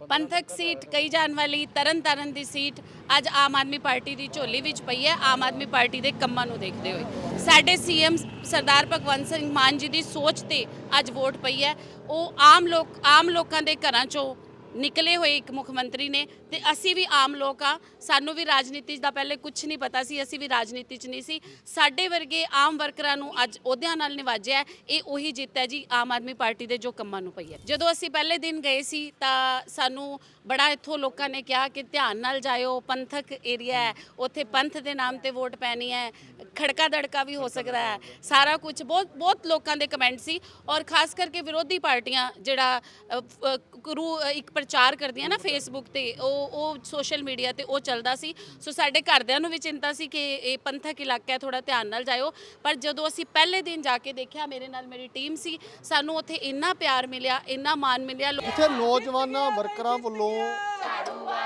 ਪੰਥਕ ਸੀਟ ਕਹੀ ਜਾਣ ਵਾਲੀ ਤਰਨ ਤਾਰਨ ਦੀ ਸੀਟ ਅੱਜ ਆਮ ਆਦਮੀ ਪਾਰਟੀ ਦੀ ਝੋਲੀ ਵਿੱਚ ਪਈ ਹੈ। ਆਮ ਆਦਮੀ ਪਾਰਟੀ ਦੇ ਕੰਮਾਂ ਨੂੰ ਦੇਖਦੇ ਹੋਏ। ਸਾਡੇ ਸੀਐਮ ਸਰਦਾਰ ਭਗਵੰਤ ਸਿੰਘ ਮਾਨ ਜੀ ਦੀ ਸੋਚ ਤੇ ਅੱਜ ਵੋਟ ਪਈ ਹੈ। ਉਹ ਆਮ ਲੋਕ, ਆਮ ਲੋਕਾਂ ਦੇ ਘਰਾਂ ਚੋਂ ਨਿਕਲੇ ਹੋਏ ਇੱਕ ਮੁੱਖ ਮੰਤਰੀ ਨੇ ਤੇ ਅਸੀਂ ਵੀ ਆਮ ਲੋਕ ਆ ਸਾਨੂੰ ਵੀ ਰਾਜਨੀਤੀ ਦਾ ਪਹਿਲੇ ਕੁਝ ਨਹੀਂ ਪਤਾ ਸੀ ਅਸੀਂ ਵੀ ਰਾਜਨੀਤੀ 'ਚ ਨਹੀਂ ਸੀ ਸਾਡੇ ਵਰਗੇ ਆਮ ਵਰਕਰਾਂ ਨੂੰ ਅੱਜ ਅਹੁਦਿਆਂ ਨਾਲ ਨਿਵਾਜਿਆ ਹੈ। ਇਹ ਉਹੀ ਜਿੱਤ ਹੈ ਜੀ ਆਮ ਆਦਮੀ ਪਾਰਟੀ ਦੇ ਜੋ ਕੰਮਾਂ ਨੂੰ ਪਈ ਹੈ ਜਦੋਂ ਅਸੀਂ ਪਹਿਲੇ ਦਿਨ ਗਏ ਸੀ ਤਾਂ ਸਾਨੂੰ ਬੜਾ ਇੱਥੋਂ ਲੋਕਾਂ ਨੇ ਕਿਹਾ ਕਿ ਧਿਆਨ ਨਾਲ ਜਾਇਓ ਪੰਥਕ ਏਰੀਆ ਹੈ ਉੱਥੇ ਪੰਥ ਦੇ ਨਾਮ ਤੇ ਵੋਟ ਪੈਣੀ ਹੈ ਖੜਕਾ ਦੜਕਾ ਵੀ ਹੋ ਸਕਦਾ ਹੈ ਸਾਰਾ ਕੁਝ ਬਹੁਤ ਬਹੁਤ ਲੋਕਾਂ ਦੇ ਕਮੈਂਟ ਸੀ ਔਰ ਖਾਸ ਕਰਕੇ ਵਿਰੋਧੀ ਪਾਰਟੀਆਂ ਜਿਹੜਾ ਅ, ਅ, ਗੁਰੂ ਅ, ਇੱਕ ਪ੍ਰਚਾਰ ਕਰਦੀਆਂ ਨਾ ਫੇਸਬੁੱਕ ਤੇ, ਉਹ ਉਹ ਸੋਸ਼ਲ ਮੀਡੀਆ ਤੇ ਉਹ ਚੱਲਦਾ ਸੀ। ਸੋ ਸਾਡੇ ਘਰਦਿਆਂ ਨੂੰ ਵੀ ਚਿੰਤਾ ਸੀ ਕਿ ਇਹ ਪੰਥਕ ਇਲਾਕਾ ਹੈ ਥੋੜਾ ਧਿਆਨ ਨਾਲ ਜਾਇਓ। ਪਰ ਜਦੋਂ ਅਸੀਂ ਪਹਿਲੇ ਦਿਨ ਜਾ ਕੇ ਦੇਖਿਆ, ਮੇਰੇ ਨਾਲ ਮੇਰੀ ਟੀਮ ਸੀ, ਸਾਨੂੰ ਉੱਥੇ ਇੰਨਾ ਪਿਆਰ ਮਿਲਿਆ, ਇੰਨਾ ਮਾਣ ਮਿਲਿਆ। ਲੋ- ਇੱਥੇ ਨੌਜਵਾਨਾਂ, ਵਰਕਰਾਂ ਵੱਲੋਂ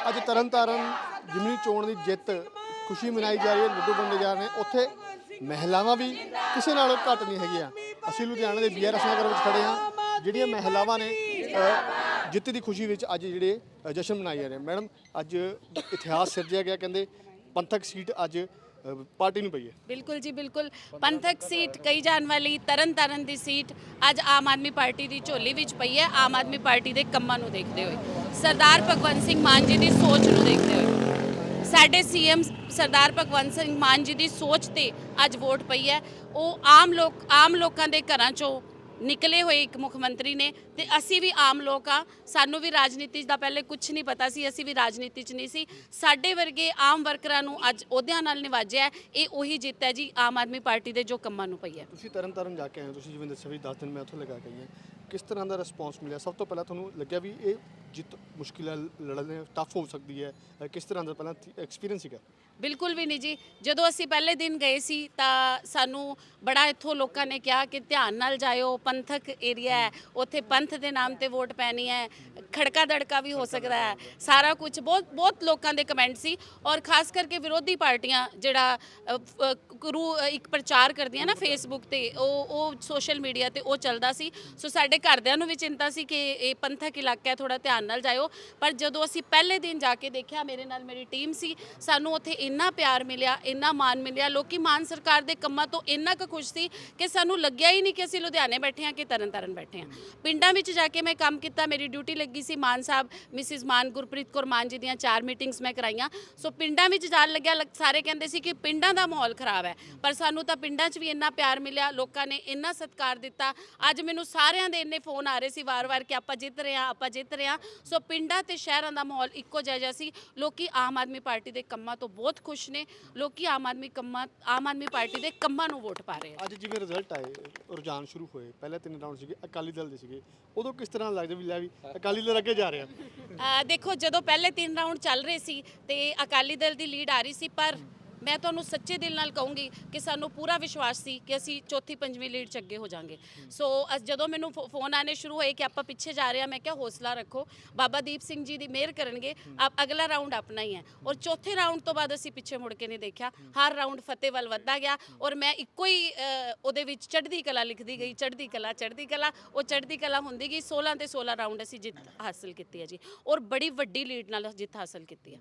ਅੱਜ ਤਰਨਤਾਰਨ ਜਿਮਨੀ ਚੋਣ ਦੀ ਜਿੱਤ ਖੁਸ਼ੀ ਮਨਾਈ ਜਾ ਰਹੀ ਹੈ, ਲੱਡੂ ਵੰਡੇ ਜਾ ਰਹੇ ਨੇ। ਉੱਥੇ ਮਹਿਲਾਵਾਂ ਵੀ ਕਿਸੇ ਨਾਲੋਂ ਘੱਟ ਨਹੀਂ ਹੈਗੀਆਂ। ਅਸੀਂ ਲੁਧਿਆਣਾ ਦੇ ਬੀਆਰਐਸ ਨਗਰ ਵਿੱਚ ਖੜੇ ਹਾਂ, ਜਿਹੜੀਆਂ ਮਹਿਲਾਵਾਂ ਨੇ ਜਿੱਤ ਦੀ ਖੁਸ਼ੀ ਵਿੱਚ ਅੱਜ ਜਿਹੜੇ ਜਸ਼ਨ ਮਨਾਏ ਜਾ ਰਹੇ ਮੈਡਮ, ਅੱਜ ਇਤਿਹਾਸ ਸਿਰਜਿਆ ਗਿਆ, ਕਹਿੰਦੇ ਪੰਥਕ ਸੀਟ ਅੱਜ ਪਾਰਟੀ ਨੂੰ ਪਈ ਹੈ। ਬਿਲਕੁਲ ਜੀ, ਬਿਲਕੁਲ। ਪੰਥਕ ਸੀਟ ਕਹੀ ਜਾਣ ਵਾਲੀ ਤਰਨ ਤਾਰਨ ਦੀ ਸੀਟ ਅੱਜ ਆਮ ਆਦਮੀ ਪਾਰਟੀ ਦੀ ਝੋਲੀ ਵਿੱਚ ਪਈ ਹੈ। ਆਮ ਆਦਮੀ ਪਾਰਟੀ ਦੇ ਕੰਮਾਂ ਨੂੰ ਦੇਖਦੇ ਹੋਏ। ਸਰਦਾਰ ਭਗਵੰਤ ਸਿੰਘ ਮਾਨ ਜੀ ਦੀ ਸੋਚ ਨੂੰ ਦੇਖਦੇ ਹੋਏ। ਸਾਡੇ ਸੀਐਮ ਸਰਦਾਰ ਭਗਵੰਤ ਸਿੰਘ ਮਾਨ ਜੀ ਦੀ ਸੋਚ ਤੇ ਅੱਜ ਵੋਟ ਪਈ ਹੈ। ਉਹ ਆਮ ਲੋਕ, ਆਮ ਲੋਕਾਂ ਦੇ ਘਰਾਂ ਚੋਂ ਨਿਕਲੇ ਹੋਏ ਇੱਕ ਮੁੱਖ ਮੰਤਰੀ ਨੇ ਤੇ ਅਸੀਂ ਵੀ ਆਮ ਲੋਕ ਆ, ਸਾਨੂੰ ਵੀ ਰਾਜਨੀਤੀ ਦਾ ਪਹਿਲੇ ਕੁਝ ਨਹੀਂ ਪਤਾ ਸੀ, ਅਸੀਂ ਵੀ ਰਾਜਨੀਤੀ 'ਚ ਨਹੀਂ ਸੀ। ਸਾਡੇ ਵਰਗੇ ਆਮ ਵਰਕਰਾਂ ਨੂੰ ਅੱਜ ਅਹੁਦਿਆਂ ਨਾਲ ਨਿਵਾਜਿਆ ਇਹ ਉਹੀ ਜਿੱਤ ਹੈ ਜੀ ਆਮ ਆਦਮੀ ਪਾਰਟੀ ਦੇ ਜੋ ਕੰਮਾਂ ਨੂੰ ਪਈ ਹੈ। ਤੁਸੀਂ ਤਰਨਤਾਰਨ ਜਾ ਕੇ ਆਏ ਹੋ, ਤੁਸੀਂ ਜਿਵੇਂ ਦੱਸਿਆ ਵੀ 10 ਦਿਨ ਮੈਂ ਉੱਥੇ ਲਗਾ ਕੇ ਆਈ ਹਾਂ। ਕਿਸ ਤਰ੍ਹਾਂ ਦਾ ਰਿਸਪੌਂਸ ਮਿਲਿਆ? ਸਭ ਤੋਂ ਪਹਿਲਾਂ ਤੁਹਾਨੂੰ ਲੱਗਿਆ ਵੀ ਇਹ ਜਿੱਤ ਮੁਸ਼ਕਿਲ ਲੜਨੇ ਟਫ ਹੋ ਸਕਦੀ ਹੈ? ਅ, ਕਿਸ ਤਰ੍ਹਾਂ ਦਾ ਪਹਿਲਾਂ ਐਕਸਪੀਰੀਅੰਸ ਸੀਗਾ? ਬਿਲਕੁਲ ਵੀ ਨਹੀਂ ਜੀ। ਜਦੋਂ ਅਸੀਂ ਪਹਿਲੇ ਦਿਨ ਗਏ ਸੀ ਤਾਂ ਸਾਨੂੰ ਬੜਾ ਇੱਥੋਂ ਲੋਕਾਂ ਨੇ ਕਿਹਾ ਕਿ ਧਿਆਨ ਨਾਲ ਜਾਇਓ ਪੰਥਕ ਏਰੀਆ ਹੈ। ਉੱਥੇ ਪੰਥ ਦੇ ਨਾਮ ਤੇ ਵੋਟ ਪੈਣੀ ਹੈ। ਖੜਕਾ ਦੜਕਾ ਵੀ ਹੋ ਸਕਦਾ ਹੈ। ਸਾਰਾ ਕੁਝ ਬਹੁਤ ਬਹੁਤ ਲੋਕਾਂ ਦੇ ਕਮੈਂਟ ਸੀ। ਔਰ ਖਾਸ ਕਰਕੇ ਵਿਰੋਧੀ ਪਾਰਟੀਆਂ ਜਿਹੜਾ ਅ, ਅ, ਗੁਰੂ ਅ, ਇੱਕ ਪ੍ਰਚਾਰ ਕਰਦੀਆਂ ਨਾ ਫੇਸਬੁੱਕ ਤੇ ਉਹ ਉਹ ਸੋਸ਼ਲ ਮੀਡੀਆ ਤੇ ਉਹ ਚੱਲਦਾ ਸੀ। ਸੋ ਸਾਡੇ ਘਰਦਿਆਂ ਨੂੰ ਵੀ ਚਿੰਤਾ ਸੀ ਕਿ ਇਹ ਪੰਥਕ ਇਲਾਕਾ ਹੈ ਥੋੜਾ ਧਿਆਨ ਨਾਲ ਜਾਇਓ। ਪਰ ਜਦੋਂ ਅਸੀਂ ਪਹਿਲੇ ਦਿਨ ਜਾ ਕੇ ਦੇਖਿਆ, ਮੇਰੇ ਨਾਲ ਮੇਰੀ ਟੀਮ ਸੀ, ਸਾਨੂੰ ਉੱਥੇ ਇੰਨਾ ਪਿਆਰ ਮਿਲਿਆ, ਇੰਨਾ ਮਾਣ ਮਿਲਿਆ। ਲੋਕੀ ਮਾਨ ਸਰਕਾਰ ਦੇ ਕੰਮਾਂ ਤੋਂ ਇੰਨਾ ਕੁ ਖੁਸ਼ ਸੀ ਕਿ ਸਾਨੂੰ ਲੱਗਿਆ ਹੀ ਨਹੀਂ ਕਿ ਅਸੀਂ ਲੁਧਿਆਣੇ ਬੈਠੇ ਹਾਂ ਕਿ ਤਰਨਤਾਰਨ ਬੈਠੇ ਹਾਂ। ਪਿੰਡਾਂ ਵਿੱਚ ਜਾ ਕੇ ਮੈਂ ਕੰਮ ਕੀਤਾ, ਮੇਰੀ ਡਿਊਟੀ ਲੱਗੀ ਸੀ ਮਾਨ ਸਾਹਿਬ, ਮਿਸਿਸ ਮਾਨ ਗੁਰਪ੍ਰੀਤ ਕੌਰ ਮਾਨ ਜੀ ਦੀਆਂ ਚਾਰ ਮੀਟਿੰਗਸ ਮੈਂ ਕਰਾਈਆਂ। ਸੋ ਪਿੰਡਾਂ ਵਿੱਚ ਜਾਣ ਲੱਗਿਆ, ਲੱਗ- ਸਾਰੇ ਕਹਿੰਦੇ ਸੀ ਕਿ ਪਿੰਡਾਂ ਦਾ ਮਾਹੌਲ ਖਰਾਬ ਹੈ, ਪਰ ਸਾਨੂੰ ਤਾਂ ਪਿੰਡਾਂ 'ਚ ਵੀ ਇੰਨਾ ਪਿਆਰ ਮਿਲਿਆ, ਲੋਕਾਂ ਨੇ ਇੰਨਾ ਸਤਿਕਾਰ ਦਿੱਤਾ। ਅੱਜ ਮੈਨੂੰ ਸਾਰਿਆਂ ਦੇ ਇੰਨੇ ਫੋਨ ਆ ਰਹੇ ਸੀ ਵਾਰ-ਵਾਰ ਕਿ ਆਪਾਂ ਜਿੱਤ ਰਹੇ ਹਾਂ ਆਪਾਂ ਜਿੱਤ ਰਹੇ ਹਾਂ। ਸੋ ਪਿੰਡਾਂ ਤੇ ਸ਼ਹਿਰਾਂ ਦਾ ਮਾਹੌਲ ਇੱਕੋ ਜਿਹਾ ਜਿਹਾ ਸੀ। ਲੋਕੀ ਆਮ ਆਦਮੀ ਪਾਰਟੀ ਦੇ ਕੰਮਾਂ ਤੋਂ ਬਹੁਤ ਖੁਸ਼ ਨੇ। ਲੋਕੀ ਆਮ ਆਦਮੀ ਕੰਮਾਂ ਆਮ ਆਦਮੀ ਪਾਰਟੀ ਦੇ ਕੰਮਾਂ ਨੂੰ ਵੋਟ ਪਾ ਰਹੇ ਆ। ਅੱਜ ਜਿਵੇਂ ਰਿਜ਼ਲਟ ਆਏ ਰੁਝਾਨ ਸ਼ੁਰੂ ਹੋਏ ਪਹਿਲੇ ਤਿੰਨ ਰਾਊਂਡ ਸੀਗੇ ਅਕਾਲੀ ਦਲ ਦੇ ਸੀਗੇ। ਉਦੋਂ ਕਿਸ ਤਰ੍ਹਾਂ ਲੱਗਦਾ ਵੀ ਲੈ ਵੀ ਅਕਾਲੀ ਦਲ ਅੱਗੇ ਜਾ ਰਿਹਾ? ਅ, ਦੇਖੋ ਜਦੋਂ ਪਹਿਲੇ ਤਿੰਨ ਰਾਊਂਡ ਚੱਲ ਰਹੇ ਸੀ ਤੇ ਅਕਾਲੀ ਦਲ ਦੀ ਲੀਡ ਆ ਰਹੀ ਸੀ ਪਰ ਮੈਂ ਤੁਹਾਨੂੰ ਸੱਚੇ ਦਿਲ ਨਾਲ ਕਹੂੰਗੀ ਕਿ ਸਾਨੂੰ ਪੂਰਾ ਵਿਸ਼ਵਾਸ ਸੀ ਕਿ ਅਸੀਂ ਚੌਥੀ ਪੰਜਵੀਂ ਲੀਡ 'ਚ ਅੱਗੇ ਹੋ ਜਾਾਂਗੇ। ਸੋ ਅਸ- ਜਦੋਂ ਮੈਨੂੰ ਫੋ- ਫੋਨ ਆਨੇ ਸ਼ੁਰੂ ਹੋਏ ਕਿ ਆਪਾਂ ਪਿੱਛੇ ਜਾ ਰਹੇ ਹਾਂ ਮੈਂ ਕਿਹਾ ਹੌਸਲਾ ਰੱਖੋ। ਬਾਬਾ ਦੀਪ ਸਿੰਘ ਜੀ ਦੀ ਮਿਹਰ ਕਰਨਗੇ। ਆਪ ਅਗਲਾ ਰਾਊਂਡ ਆਪਣਾ ਹੀ ਹੈ। ਔਰ ਚੌਥੇ ਰਾਊਂਡ ਤੋਂ ਬਾਅਦ ਅਸੀਂ ਪਿੱਛੇ ਮੁੜ ਕੇ ਨਹੀਂ ਦੇਖਿਆ। ਹਰ ਰਾਊਂਡ ਫਤਿਹ ਵੱਲ ਵੱਧਦਾ ਗਿਆ ਔਰ ਮੈਂ ਇੱਕੋ ਹੀ ਅ, ਉਹਦੇ ਵਿੱਚ ਚੜ੍ਹਦੀ ਕਲਾ ਲਿਖਦੀ ਗਈ ਚੜ੍ਹਦੀ ਕਲਾ ਚੜ੍ਹਦੀ ਕਲਾ ਉਹ ਚੜ੍ਹਦੀ ਕਲਾ ਹੁੰਦੀ ਗਈ। 16 ਤੇ 16 ਰਾਊਂਡ ਅਸੀਂ ਜਿੱਤ ਹਾਸਲ ਕੀਤੀ ਹੈ ਜੀ। ਔਰ ਬੜੀ ਵੱਡੀ ਲੀਡ ਨਾਲ ਜਿੱਤ ਹਾਸਲ ਕੀਤੀ ਹੈ।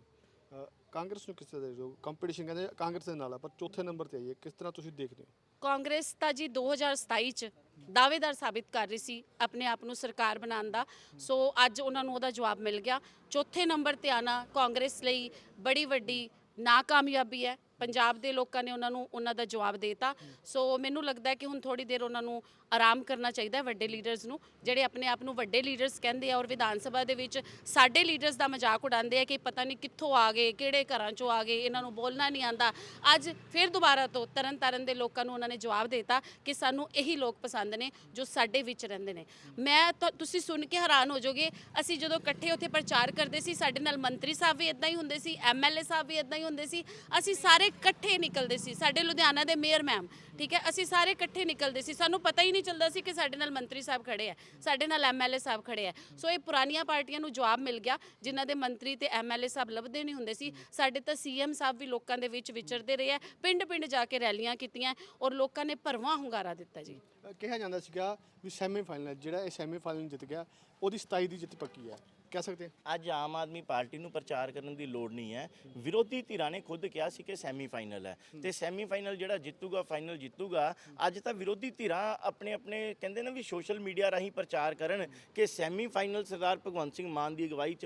ਕਾਂਗਰਸ ਨੂੰ ਕਿਸ ਤਰ੍ਹਾਂ ਦੇ ਜੋ ਕੰਪੀਟੀਸ਼ਨ ਕਹਿੰਦੇ ਕਾਂਗਰਸ ਦੇ ਨਾਲ ਆ, ਪਰ ਚੌਥੇ ਨੰਬਰ ਤੇ ਆਈ ਹੈ ਕਿਸ ਤਰ੍ਹਾਂ ਤੁਸੀਂ ਦੇਖਦੇ ਹੋ? ਕਾਂਗਰਸ ਤਾਂ ਜੀ 2027 ਚ ਦਾਅਵੇਦਾਰ ਸਾਬਿਤ ਕਰ ਰਹੀ ਸੀ ਆਪਣੇ ਆਪ ਨੂੰ ਸਰਕਾਰ ਬਣਾਉਣ ਦਾ। ਸੋ ਅੱਜ ਉਹਨਾਂ ਨੂੰ ਉਹਦਾ ਜਵਾਬ ਮਿਲ ਗਿਆ। ਚੌਥੇ ਨੰਬਰ ਤੇ ਆਣਾ ਕਾਂਗਰਸ ਲਈ ਬੜੀ ਵੱਡੀ ਨਾਕਾਮਯਾਬੀ ਹੈ। ਪੰਜਾਬ ਦੇ ਲੋਕਾਂ ਨੇ ਉਹਨਾਂ ਨੂੰ, ਉਹਨਾਂ ਦਾ ਜਵਾਬ ਦੇਤਾ। ਸੋ ਮੈਨੂੰ ਲੱਗਦਾ ਹੈ ਕਿ ਹੁਣ ਥੋੜੀ ਦੇਰ ਉਹਨਾਂ ਨੂੰ ਆਰਾਮ ਕਰਨਾ ਚਾਹੀਦਾ ਹੈ ਵੱਡੇ ਲੀਡਰਸ ਨੂੰ, ਜਿਹੜੇ ਆਪਣੇ ਆਪ ਨੂੰ ਵੱਡੇ ਲੀਡਰਸ ਕਹਿੰਦੇ ਆ ਔਰ ਵਿਧਾਨ ਸਭਾ ਦੇ ਵਿੱਚ ਸਾਡੇ ਲੀਡਰਸ ਦਾ ਮਜ਼ਾਕ ਉਡਾਉਂਦੇ ਆ ਕਿ ਪਤਾ ਨਹੀਂ ਕਿੱਥੋਂ ਆ ਗਏ, ਕਿਹੜੇ ਘਰਾਂ ਚੋਂ ਆ ਗਏ, ਇਹਨਾਂ ਨੂੰ ਬੋਲਣਾ ਨਹੀਂ ਆਂਦਾ ਅੱਜ ਫਿਰ ਦੁਬਾਰਾ ਤੋਂ ਤਰਨ ਤਾਰਨ ਦੇ ਲੋਕਾਂ ਨੂੰ ਉਹਨਾਂ ਨੇ ਜਵਾਬ ਦਿੱਤਾ ਕਿ ਸਾਨੂੰ ਇਹੀ ਲੋਕ ਪਸੰਦ ਨੇ ਜੋ ਸਾਡੇ ਵਿੱਚ ਰਹਿੰਦੇ ਨੇ। ਮੈਂ ਤਾਂ, ਤੁਸੀਂ ਸੁਣ ਕੇ ਹੈਰਾਨ ਹੋ ਜਾਓਗੇ, ਅਸੀਂ ਜਦੋਂ ਇਕੱਠੇ ਉੱਥੇ ਪ੍ਰਚਾਰ ਕਰਦੇ ਸੀ, ਸਾਡੇ ਨਾਲ ਮੰਤਰੀ ਸਾਹਿਬ ਵੀ ਇਦਾਂ ਹੀ ਹੁੰਦੇ ਸੀ ਐਮਐਲਏ ਸਾਹਿਬ ਵੀ ਇਦਾਂ ਹੀ ਹੁੰਦੇ ਸੀ, ਅਸੀਂ ਸਾਰੇ ਇਕੱਠੇ ਨਿਕਲਦੇ ਸੀ, ਸਾਡੇ ਲੁਧਿਆਣਾ ਦੇ ਮੇਅਰ ਮੈਮ ਠੀਕ ਹੈ? ਅਸੀਂ ਸਾਰੇ ਇਕੱਠੇ ਨਿਕਲਦੇ ਸੀ। ਸਾਨੂੰ ਪਤਾ ਹੀ ਨਹੀਂ ਚੱਲਦਾ ਸੀ ਕਿ ਸਾਡੇ ਨਾਲ ਮੰਤਰੀ ਸਾਹਿਬ ਖੜੇ ਆ, ਸਾਡੇ ਨਾਲ ਐਮਐਲਏ ਸਾਹਿਬ ਖੜੇ ਆ। ਸੋ ਇਹ ਪੁਰਾਣੀਆਂ ਪਾਰਟੀਆਂ ਨੂੰ ਜਵਾਬ ਮਿਲ ਗਿਆ, ਜਿਨ੍ਹਾਂ ਦੇ ਮੰਤਰੀ ਤੇ ਐਮਐਲਏ ਸਾਹਿਬ ਲੱਭਦੇ ਨਹੀਂ ਹੁੰਦੇ ਸੀ। ਸਾਡੇ ਤਾਂ ਸੀਐਮ ਸਾਹਿਬ ਵੀ ਲੋਕਾਂ ਦੇ ਵਿੱਚ ਵਿਚਰਦੇ ਰਹੇ ਆ ਪਿੰਡ ਪਿੰਡ ਜਾ ਕੇ ਰੈਲੀਆਂ ਕੀਤੀਆਂ ਔਰ ਲੋਕਾਂ ਨੇ ਭਰਵਾਂ ਹੁੰਗਾਰਾ ਦਿੱਤਾ ਜੀ। ਕਿਹਾ ਜਾਂਦਾ ਸੀਗਾ ਵੀ ਸੈਮੀ ਜਿਹੜਾ ਇਹ ਸੈਮੀ ਜਿੱਤ ਗਿਆ, ਉਹਦੀ 27 ਦੀ ਜਿੱਤ ਪੱਕੀ ਹੈ। ਕਹਿ ਸਕਦੇ ਹਾਂ। ਅੱਜ ਆਮ ਆਦਮੀ ਪਾਰਟੀ ਨੂੰ ਪ੍ਰਚਾਰ ਕਰਨ ਦੀ ਲੋੜ ਨਹੀਂ ਹੈ। ਵਿਰੋਧੀ ਧਿਰਾਂ ਨੇ ਖੁਦ ਕਿਹਾ ਸੀ ਕਿ ਸੈਮੀਫਾਈਨਲ ਹੈ। ਤੇ ਸੈਮੀਫਾਈਨਲ ਜਿਹੜਾ ਜਿੱਤੂਗਾ ਫਾਈਨਲ ਜਿੱਤੂਗਾ ਅੱਜ ਤਾਂ ਵਿਰੋਧੀ ਧਿਰਾਂ ਆਪਣੇ ਆਪਣੇ ਕਹਿੰਦੇ ਨੇ ਵੀ ਸੋਸ਼ਲ ਮੀਡੀਆ ਰਾਹੀਂ ਪ੍ਰਚਾਰ ਕਰਨ ਕਿ ਸੈਮੀਫਾਈਨਲ ਸਰਦਾਰ ਭਗਵੰਤ ਸਿੰਘ ਮਾਨ ਦੀ ਅਗਵਾਈ 'ਚ